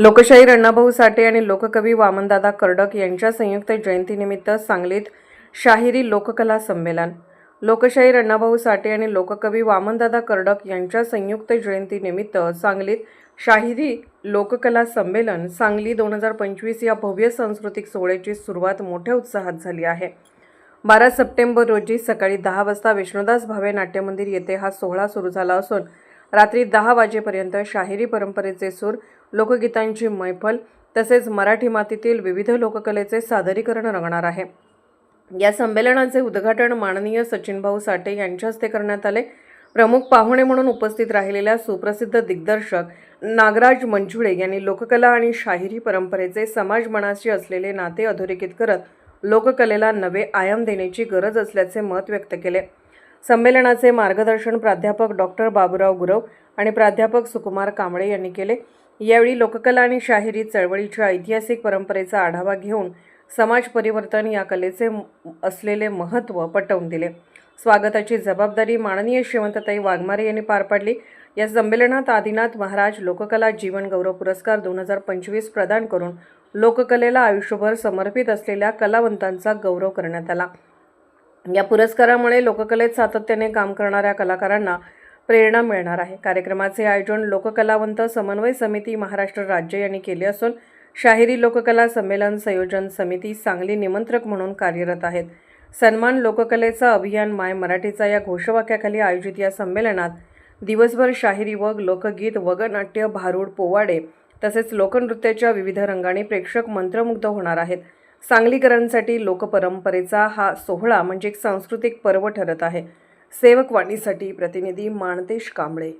लोकशाही अण्णाभाऊ साठे आणि लोककवी वामनदादा कर्डक यांच्या संयुक्त जयंतीनिमित्त सांगलीत शाहिरी लोककला संमेलन. लोकशाही अण्णाभाऊ साठे आणि लोककवी वामनदादा कर्डक यांच्या संयुक्त जयंतीनिमित्त सांगलीत शाहिरी लोककला संमेलन सांगली दोन हजार पंचवीस या भव्य सांस्कृतिक सोहळ्याची सुरुवात मोठ्या उत्साहात झाली आहे. बारा सप्टेंबर रोजी सकाळी दहा वाजता विष्णुदास भावे नाट्यमंदिर येथे हा सोहळा सुरू झाला असून रात्री दहा वाजेपर्यंत शाहिरी परंपरेचे सूर लोकगीतांची मैफल तसेच मराठी मातीतील विविध लोककलेचे सादरीकरण रंगणार आहे. या संमेलनाचे उद्घाटन माननीय सचिनभाऊ साठे यांच्या हस्ते करण्यात आले. प्रमुख पाहुणे म्हणून उपस्थित राहिलेल्या सुप्रसिद्ध दिग्दर्शक नागराज मंजुळे यांनी लोककला आणि शाहिरी परंपरेचे समाज मनाशी असलेले नाते अधोरेखित करत लोककलेला नवे आयाम देण्याची गरज असल्याचे मत व्यक्त केले. संमेलनाचे मार्गदर्शन प्राध्यापक डॉक्टर बाबूराव गुरव आणि प्राध्यापक सुकुमार कांबळे यांनी केले. यावेळी लोककला आणि शाहिरी चळवळीच्या ऐतिहासिक परंपरेचा आढावा घेऊन समाज परिवर्तन या कलेचे असलेले महत्त्व पटवून दिले. स्वागताची जबाबदारी माननीय श्रीमंतताई वाघमारे यांनी पार पाडली. या संमेलनात आदिनाथ महाराज लोककला जीवन गौरव पुरस्कार दोन हजार पंचवीस प्रदान करून लोककलेला आयुष्यभर समर्पित असलेल्या कलावंतांचा गौरव करण्यात आला. या पुरस्कारामुळे लोककलेत सातत्याने काम करणाऱ्या कलाकारांना प्रेरणा मिळणार आहे. कार्यक्रमाचे आयोजन लोककलावंत समन्वय समिती महाराष्ट्र राज्य यांनी केले असून शाहिरी लोककला संमेलन संयोजन समिती सांगली निमंत्रक म्हणून कार्यरत आहेत. सन्मान लोककलेचा अभियान माय मराठीचा या घोषवाक्याखाली आयोजित या संमेलनात दिवसभर शाहिरी वग लोकगीत वगनाट्य भारूड पोवाडे तसेच लोकनृत्याच्या विविध रंगाने प्रेक्षक मंत्रमुग्ध होणार आहेत. सांगलीकरांसाठी लोकपरंपरेचा हा सोहळा म्हणजे एक सांस्कृतिक पर्व ठरत आहे. सेवकवाणीसाठी प्रतिनिधी माणतेश कांबळे.